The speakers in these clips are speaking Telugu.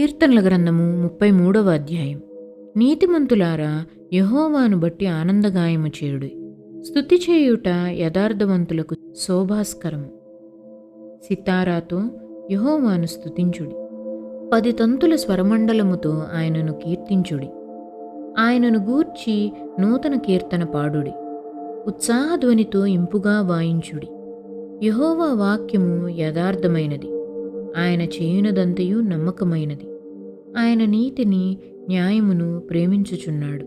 కీర్తనల గ్రంథము ముప్పై మూడవ అధ్యాయం. నీతిమంతులారా యహోవాను బట్టి ఆనందగాయము చేయుడు. స్థుతి చేయుట యథార్థవంతులకు శోభాస్కరము. సితారాతో యహోవాను స్థుతించుడి పది తంతుల స్వరమండలముతో ఆయనను కీర్తించుడి. ఆయనను గూర్చి నూతన కీర్తన పాడుడి. ఉత్సాహధ్వనితో ఇంపుగా వాయించుడి. యహోవా వాక్యము యథార్థమైనది. ఆయన చేయునదంతయు నమ్మకమైనది. ఆయన నీతిని న్యాయమును ప్రేమించుచున్నాడు.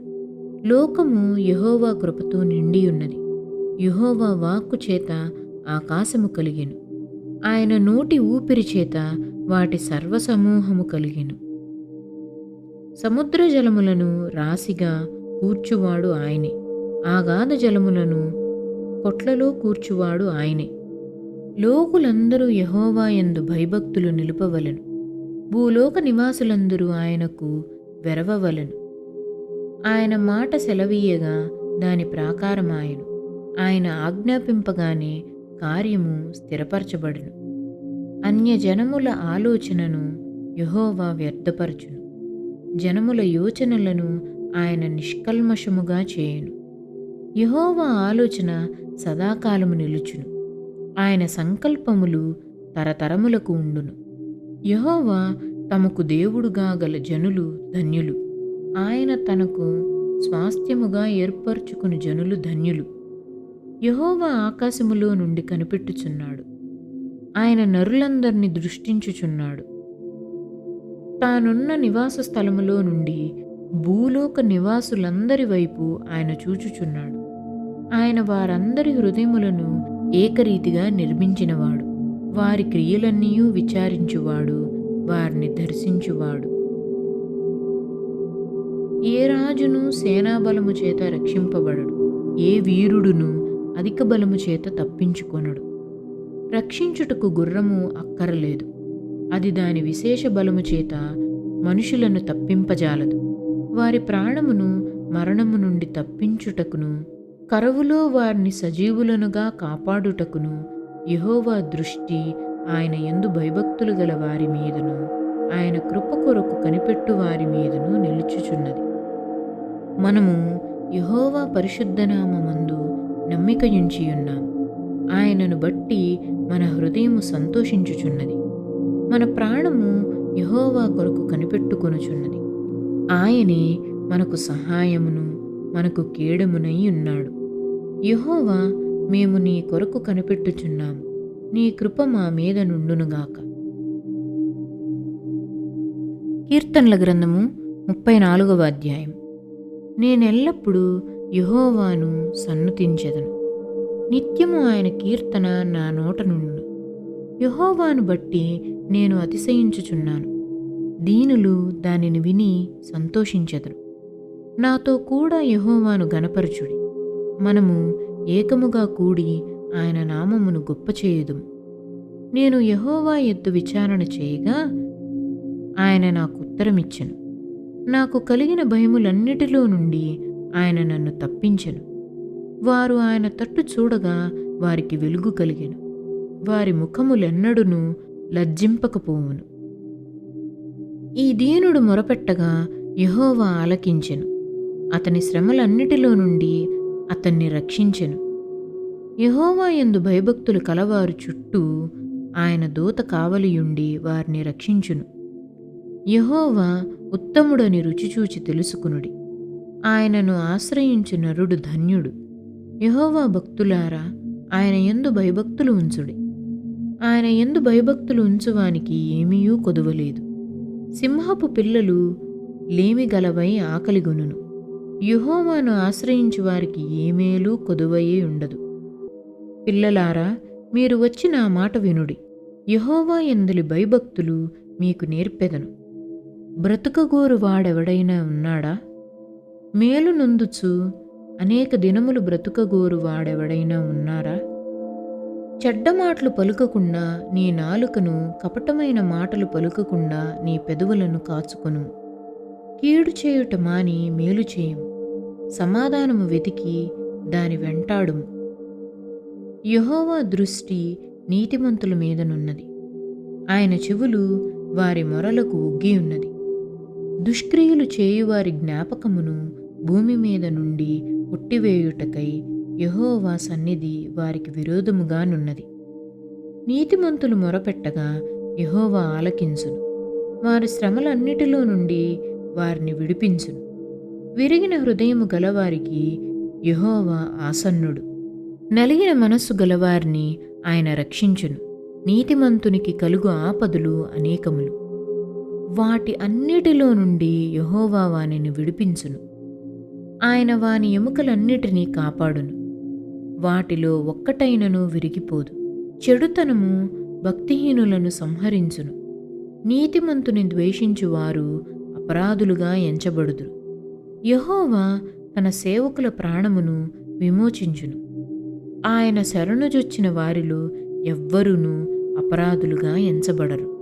లోకము యహోవా కృపతో నిండి ఉన్నది యహోవా వాక్కు చేత ఆకాశము కలిగెను. ఆయన నోటి ఊపిరి చేత వాటి సర్వసమూహము కలిగెను. సముద్ర జలములను రాశిగా కూర్చువాడు ఆయనే. ఆగాధ జలములను కొట్లలో కూర్చువాడు ఆయనే. లోకులందరూ యహోవా ఎందు భయభక్తులు నిలుపవలను. భూలోక నివాసులందరూ ఆయనకు వెరవవలను. ఆయన మాట సెలవీయగా దాని ప్రాకారమాయను. ఆయన ఆజ్ఞాపింపగానే కార్యము స్థిరపరచబడును. అన్యజనముల ఆలోచనను యహోవా వ్యర్థపరచును. జనముల యోచనలను ఆయన నిష్కల్మషముగా చేయును. యహోవా ఆలోచన సదాకాలము నిలుచును. ఆయన సంకల్పములు తరతరములకు ఉండును. యహోవా తమకు దేవుడుగా గల జనులు ధన్యులు. ఆయన తనకు స్వాస్థ్యముగా ఏర్పరచుకుని జనులు ధన్యులు. యహోవా ఆకాశములో నుండి కనిపెట్టుచున్నాడు. ఆయన నరులందరినీ దృష్టించుచున్నాడు. తానున్న నివాస స్థలములో నుండి భూలోక నివాసులందరి వైపు ఆయన చూచుచున్నాడు. ఆయన వారందరి హృదయములను ఏకరీతిగా నిర్మించినవాడు. వారి క్రియలన్నీ విచారించువాడు వారిని దర్శించువాడు. ఏ రాజును సేనాబలము చేత రక్షింపబడడు ఏ వీరుడును అధిక బలము చేత తప్పించుకొనడు. రక్షించుటకు గుర్రము అక్కరలేదు అది దాని విశేష బలము చేత మనుషులను తప్పింపజాలదు. వారి ప్రాణమును మరణము నుండి తప్పించుటకును కరువులో వారిని సజీవులనుగా కాపాడుటకును యహోవా దృష్టి ఆయన ఎందు భయభక్తులు గల వారి మీదను ఆయన కృప కొరకు కనిపెట్టు వారి మీదను నిలుచుచున్నది. మనము యహోవా పరిశుద్ధనామందు నమ్మికయుంచియున్నాం. ఆయనను బట్టి మన హృదయము సంతోషించుచున్నది. మన ప్రాణము యహోవా కొరకు కనిపెట్టుకొనుచున్నది. ఆయనే మనకు సహాయమును మనకు కీడమునై ఉన్నాడు. యహోవా మేము నీ కొరకు కనిపెట్టుచున్నాము నీ కృప మా మీద నుండునుగాక కీర్తనల గ్రంథము ముప్పై నాలుగవ అధ్యాయం. నేనెల్లప్పుడూ యహోవాను సన్నతించెదను. నిత్యము ఆయన కీర్తన నా నోట నుండు యహోవాను బట్టి నేను అతిశయించుచున్నాను. దీనులు దానిని విని సంతోషించెదరు. నాతో కూడా యహోవాను గనపరచుడి మనము ఏకముగా కూడి ఆయన నామమును గొప్ప చేయుదు. నేను యహోవా ఎద్దు విచారణ చేయగా ఆయన నాకు ఉత్తరమిచ్చెను. నాకు కలిగిన భయములన్నిటిలో నుండి ఆయన నన్ను తప్పించెను. వారు ఆయన తట్టు చూడగా వారికి వెలుగు కలిగెను. వారి ముఖములెన్నడును లజ్జింపకపోవును. ఈ దీనుడు మొరపెట్టగా యహోవా ఆలకించెను. అతని శ్రమలన్నిటిలో నుండి అతన్ని రక్షించెను. యహోవా ఎందు భయభక్తులు కలవారు చుట్టూ ఆయన దూత కావలియుండి వారిని రక్షించును. యహోవా ఉత్తముడని రుచిచూచి తెలుసుకునుడి. ఆయనను ఆశ్రయించు నరుడు ధన్యుడు. యహోవా భక్తులారా ఆయన ఎందు భయభక్తులు ఉంచుడి. ఆయన ఎందు భయభక్తులు ఉంచువానికి ఏమీయూ కొదువలేదు. సింహపు పిల్లలు లేమిగలవై ఆకలిగొనును. యుహోవాను ఆశ్రయించు వారికి ఏమేలూ కొదువయే ఉండదు. పిల్లలారా మీరు వచ్చి నా మాట వినుడి. యహోవా ఎందలి భయభక్తులు మీకు నేర్పెదను. బ్రతుకగోరు వాడెవడైనా ఉన్నాడా? మేలు నొందుచు అనేక దినములు బ్రతుకగోరు వాడెవడైనా ఉన్నారా? చెడ్డ మాటలు పలుకకుండా నీ నాలుకను కపటమైన మాటలు పలుకకుండా నీ పెదవులను కాచుకొను కీడు చేయుట మాని మేలు చేయము సమాధానము వెతికి దాని వెంటాడుము. యహోవా దృష్టి నీతిమంతుల మీదనున్నది ఆయన చెవులు వారి మొరలకు ఉగ్గి ఉన్నది. దుష్క్రియలు చేయువారి జ్ఞాపకమును భూమి మీద నుండి కొట్టివేయుటకై యహోవా సన్నిధి వారికి విరోధముగానున్నది నీతిమంతులు మొరపెట్టగా యహోవా ఆలకించును. వారి శ్రమలన్నిటిలో నుండి వారిని విడిపించును. విరిగిన హృదయము గలవారికి యహోవా ఆసన్నుడు. నలిగిన మనస్సు గలవారిని ఆయన రక్షించును. నీతిమంతునికి కలుగు ఆపదలు అనేకములు. వాటి అన్నిటిలో నుండి యహోవా వానిని విడిపించును. ఆయన వాని ఎముకలన్నిటినీ కాపాడును. వాటిలో ఒక్కటైనను విరిగిపోదు. చెడుతనము భక్తిహీనులను సంహరించును. నీతిమంతుని ద్వేషించువారు అపరాధులుగా ఎంచబడుదురు. యహోవా తన సేవకుల ప్రాణమును విమోచించును. ఆయన శరణుజొచ్చిన వారిలో ఎవ్వరునూ అపరాధులుగా ఎంచబడరు.